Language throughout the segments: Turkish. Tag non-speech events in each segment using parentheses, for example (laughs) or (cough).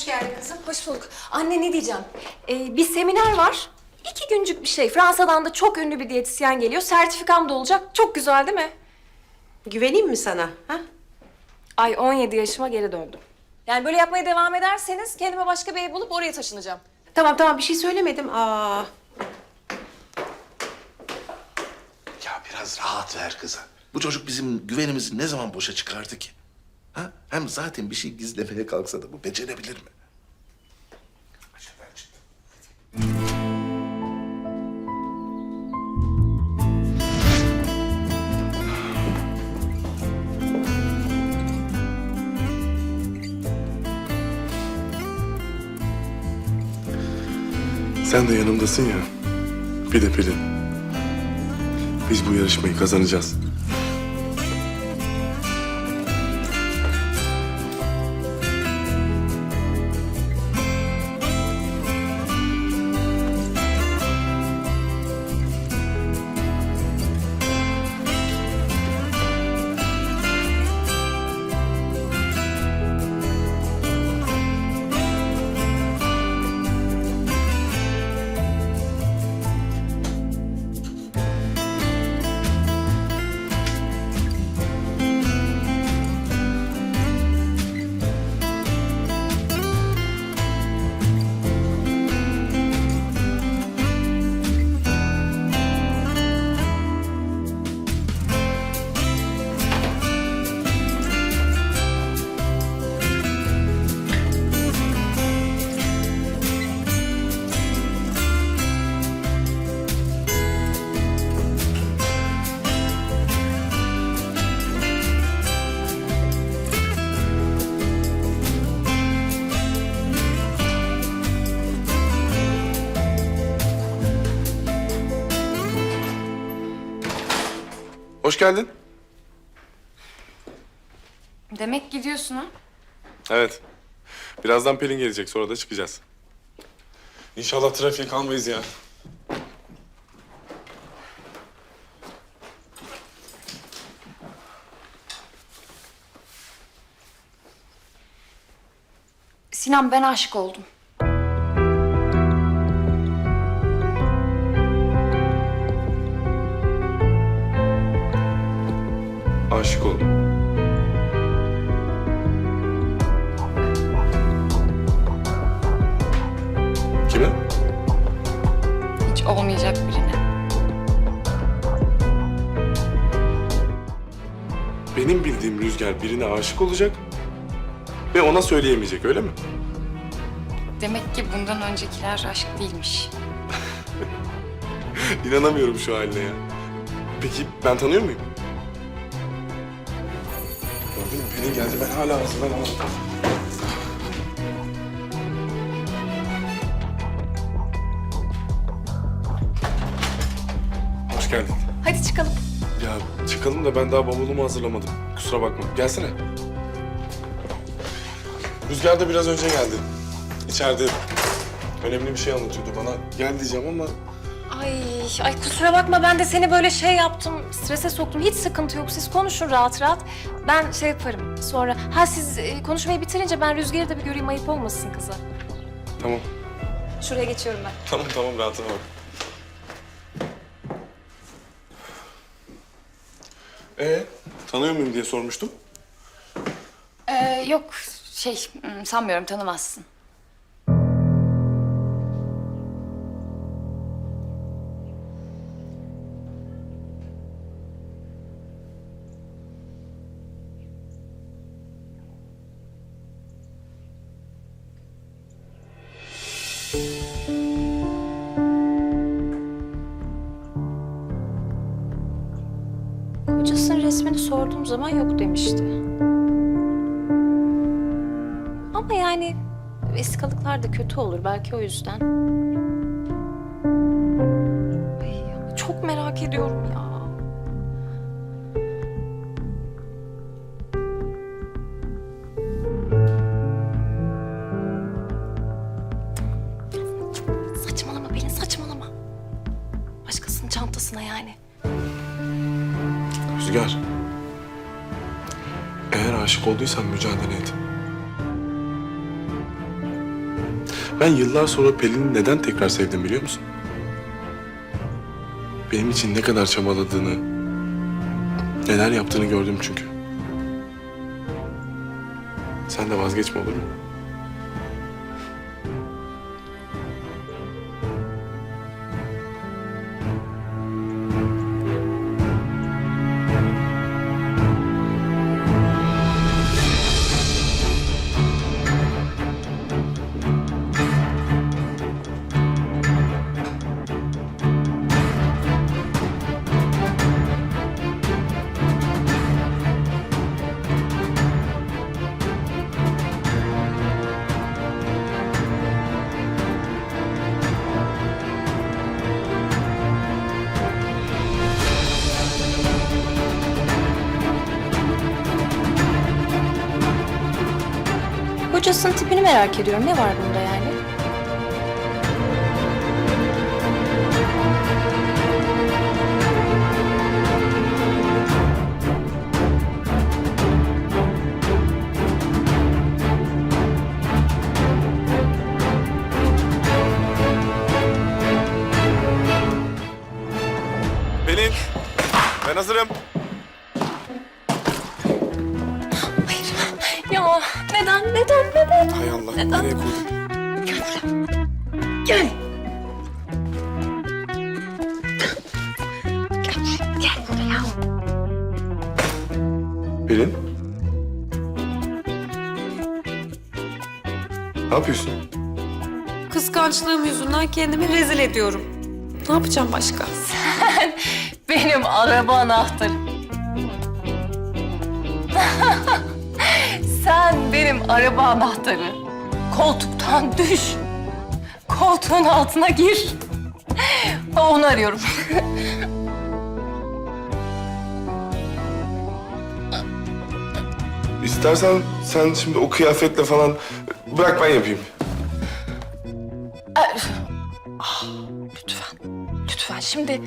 Hoş geldin kızım. Hoş bulduk. Anne ne diyeceğim? Ee, bir seminer var. İki güncük bir şey. Fransa'dan da çok ünlü bir diyetisyen geliyor. Sertifikam da olacak. Çok güzel değil mi? Güveneyim mi sana? Ha? Ay 17 yaşıma geri döndüm. Yani böyle yapmaya devam ederseniz kendime başka bir ev bulup oraya taşınacağım. Tamam tamam bir şey söylemedim. Aa. Ya biraz rahat ver kıza. Bu çocuk bizim güvenimizi ne zaman boşa çıkardı ki? Ha? Hem zaten bir şey gizlemeye kalksa da bu becerebilir mi? Sen de yanımdasın ya. Bir de Pelin. Biz bu yarışmayı kazanacağız. Geldin. Demek gidiyorsun ha? Evet. Birazdan Pelin gelecek. Sonra da çıkacağız. İnşallah trafiğe kalmayız ya. Sinan ben aşık oldum. Hiç olmayacak birine. Benim bildiğim Rüzgar birine aşık olacak ve ona söyleyemeyecek öyle mi? Demek ki bundan öncekiler aşk değilmiş. (laughs) İnanamıyorum şu haline ya. Peki ben tanıyor muyum? Gördün mü? Pelin geldi. Ben hala hazırlanamadım. Hoş geldin. Hadi çıkalım. Ya çıkalım da ben daha bavulumu hazırlamadım. Kusura bakma. Gelsene. Rüzgar da biraz önce geldi. İçeride önemli bir şey anlatıyordu bana. Gel diyeceğim ama Ay, ay kusura bakma ben de seni böyle şey yaptım, strese soktum. Hiç sıkıntı yok. Siz konuşun rahat rahat. Ben şey yaparım sonra. Ha siz e, konuşmayı bitirince ben Rüzgar'ı da bir göreyim ayıp olmasın kıza. tamam. Şuraya geçiyorum ben. Tamam tamam rahatına bak. Ee, tanıyor muyum diye sormuştum. Ee, yok şey hmm, sanmıyorum tanımazsın. Kocasının resmini sorduğum zaman yok demişti. Ama yani vesikalıklar da kötü olur belki o yüzden. Ay, çok merak ediyorum ya. Rüzgar. Eğer aşık olduysan mücadele et. Ben yıllar sonra Pelin'i neden tekrar sevdim biliyor musun? Benim için ne kadar çabaladığını, neler yaptığını gördüm çünkü. Sen de vazgeçme olur mu? Hocasının tipini merak ediyorum. Ne var bunda yani? Pelin, ben hazırım. Neden, neden, neden? Hay Allah, Neden? nereye koydum? Gel. Gel buraya. Pelin? Ne yapıyorsun? Kıskançlığım yüzünden kendimi rezil ediyorum. Ne yapacağım başka? Benim araba anahtarım. Benim araba anahtarı. Koltuktan düş. Koltuğun altına gir. Onu arıyorum. (laughs) İstersen sen şimdi o kıyafetle falan bırak ben yapayım. Lütfen. Lütfen şimdi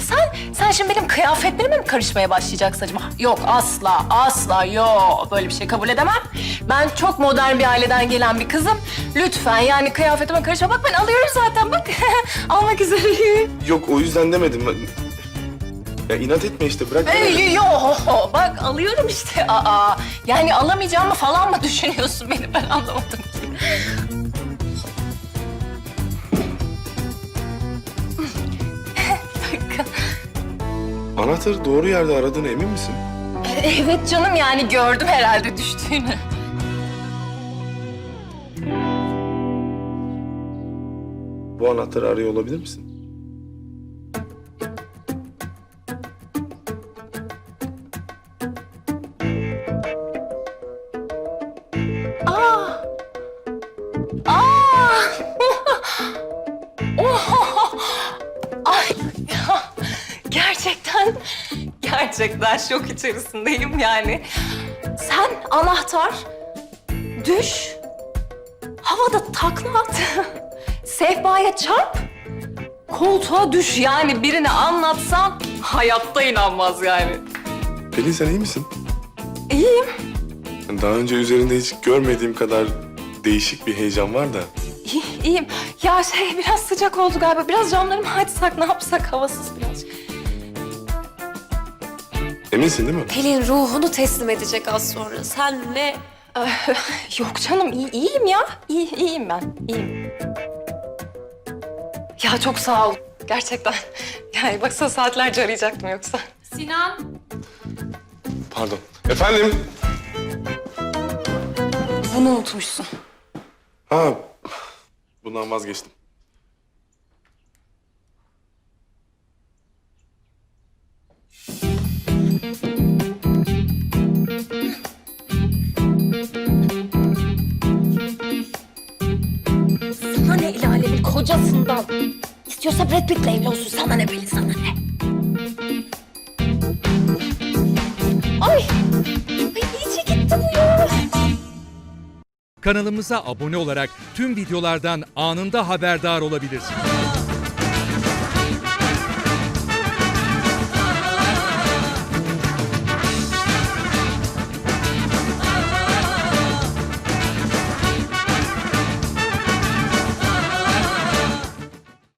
sen sen şimdi benim kıyafetlerime mi karışmaya başlayacaksın acaba? Yok asla asla yok böyle bir şey kabul edemem. Ben çok modern bir aileden gelen bir kızım. Lütfen yani kıyafetime karışma. Bak ben alıyorum zaten bak. (laughs) Almak üzereyim. Yok o yüzden demedim. Ben- Ya inat etme işte bırak. Ey, yo, bak alıyorum işte. (laughs) Aa, yani alamayacağımı falan mı düşünüyorsun beni? Ben anlamadım ki. (laughs) Bak. Anahtarı doğru yerde aradığına emin misin? Evet canım yani gördüm herhalde düştüğünü. Bu anahtarı arıyor olabilir misin? Aa! Aa! Oha! (laughs) Ay gerçekten gerçekten şok içerisindeyim yani. Sen anahtar, düş, havada takla at, (laughs) sehpaya çarp, koltuğa düş yani birine anlatsan hayatta inanmaz yani. Pelin sen iyi misin? İyiyim. Daha önce üzerinde hiç görmediğim kadar değişik bir heyecan var da. İyi, iyiyim. Ya şey biraz sıcak oldu galiba. Biraz camlarımı açsak ne yapsak havasız biraz. Eminsin değil mi? Pelin ruhunu teslim edecek az sonra. Sen ne? Yok canım iyi, iyiyim ya. İyi, iyiyim ben. İyiyim. Ya çok sağ ol. Gerçekten. Yani baksana saatlerce arayacaktım yoksa. Sinan. Pardon. Efendim? Bunu unutmuşsun. Ha, bundan vazgeçtim. Sana ne el alemin kocasından? İstiyorsa Brad Pitt'le evli olsun. Sana ne Pelin sana ne? Ay! Ay iyice gitti bu ya. Kanalımıza abone olarak tüm videolardan anında haberdar olabilirsiniz.